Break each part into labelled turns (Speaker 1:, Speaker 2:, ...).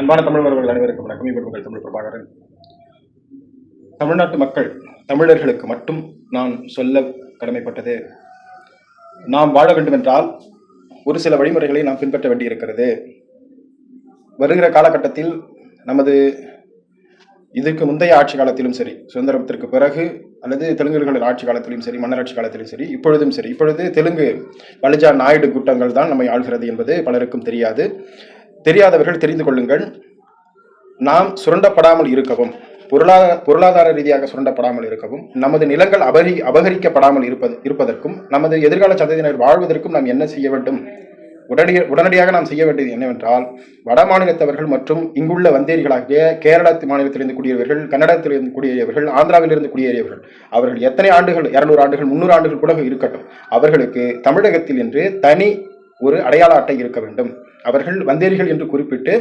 Speaker 1: அன்பான தமிழ் அனைவருக்கும் வணக்கம். இவர்கள் தமிழ் பிரபாகரன். தமிழ்நாட்டு மக்கள் தமிழர்களுக்கு மட்டும் நான் சொல்ல கடமைப்பட்டது. நாம் வாழ வேண்டுமென்றால் ஒரு சில வழிமுறைகளை நாம் பின்பற்ற வேண்டியிருக்கிறது. வருகிற காலகட்டத்தில் நமது இதற்கு முந்தைய ஆட்சி காலத்திலும் சரி சுதந்திரத்திற்கு பிறகு அல்லது தெலுங்குகளின் ஆட்சி காலத்திலும் சரி மன்னராட்சி காலத்திலும் சரி இப்பொழுதும் சரி இப்பொழுது தெலுங்கு பலிஜா நாயுடு கூட்டங்கள் தான் நம்மை ஆள்கிறது என்பது பலருக்கும் தெரியாது. தெரியாதவர்கள் தெரிந்து கொள்ளுங்கள். நாம் சுரண்டப்படாமல் இருக்கவும் பொருளாதார பொருளாதார ரீதியாக சுரண்டப்படாமல் இருக்கவும் நமது நிலங்கள் அபரி அபகரிக்கப்படாமல் இருப்பது இருப்பதற்கும் நமது எதிர்கால சந்ததியினர் வாழ்வதற்கும் நாம் என்ன செய்ய வேண்டும்? உடனடிய உடனடியாக நாம் செய்ய வேண்டியது என்னவென்றால் வட மாநிலத்தவர்கள் மற்றும் இங்குள்ள வந்தேரிகளாகிய கேரள மாநிலத்திலிருந்து குடியேறியவர்கள் கன்னடத்திலிருந்து குடியேறியவர்கள் ஆந்திராவிலிருந்து குடியேறியவர்கள் அவர்கள் எத்தனை ஆண்டுகள் இரநூறு ஆண்டுகள் முன்னூறு ஆண்டுகள் கூட இருக்கட்டும் அவர்களுக்கு தமிழகத்தில் என்று தனி ஒரு அடையாள அட்டை இருக்க வேண்டும். அவர்கள் வந்தேரிகள் என்று குறிப்பிட்டு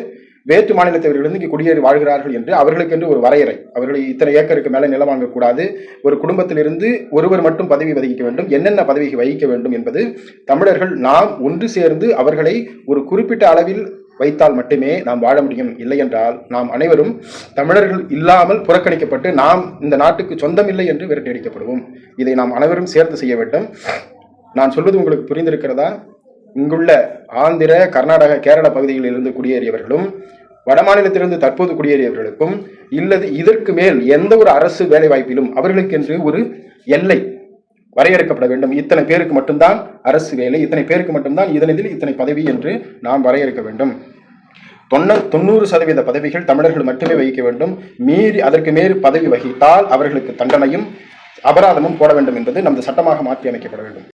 Speaker 1: வேற்று மாநிலத்தவர்களிருந்து இங்கே குடியேறி வாழ்கிறார்கள் என்று அவர்களுக்கென்று ஒரு வரையறை. அவர்களை இத்தனை ஏக்கருக்கு மேலே நிலம் வாங்கக்கூடாது. ஒரு குடும்பத்திலிருந்து ஒருவர் மட்டும் பதவி வகிக்க வேண்டும். என்னென்ன பதவி வகிக்க வேண்டும் என்பது தமிழர்கள் நாம் ஒன்று சேர்ந்து அவர்களை ஒரு குறிப்பிட்ட அளவில் வைத்தால் மட்டுமே நாம் வாழ முடியும். இல்லை என்றால் நாம் அனைவரும் தமிழர்கள் இல்லாமல் புறக்கணிக்கப்பட்டு நாம் இந்த நாட்டுக்கு சொந்தமில்லை என்று விரட்டியடிக்கப்படுவோம். இதை நாம் அனைவரும் சேர்ந்து செய்ய வேண்டும். நான் சொல்வது உங்களுக்கு புரிந்திருக்கிறதா? இங்குள்ள ஆந்திர கர்நாடக கேரள பகுதிகளில் இருந்து குடியேறியவர்களும் வடமாநிலத்திலிருந்து தற்போது குடியேறியவர்களுக்கும் இல்லது இதற்கு மேல் எந்த ஒரு அரசு வேலைவாய்ப்பிலும் அவர்களுக்கென்று ஒரு எல்லை வரையறுக்கப்பட வேண்டும். இத்தனை பேருக்கு மட்டும்தான் அரசு வேலை இத்தனை பேருக்கு மட்டும்தான் இதனில் இத்தனை பதவி என்று நாம் வரையறுக்க வேண்டும். தொண்ணூ தொண்ணூறு சதவீத பதவிகள் தமிழர்கள் மட்டுமே வகிக்க வேண்டும். மீறி அதற்கு மேல் பதவி வகித்தால் அவர்களுக்கு தண்டனையும் அபராதமும் போட வேண்டும் என்பது நமது சட்டமாக மாற்றி அமைக்கப்பட வேண்டும்.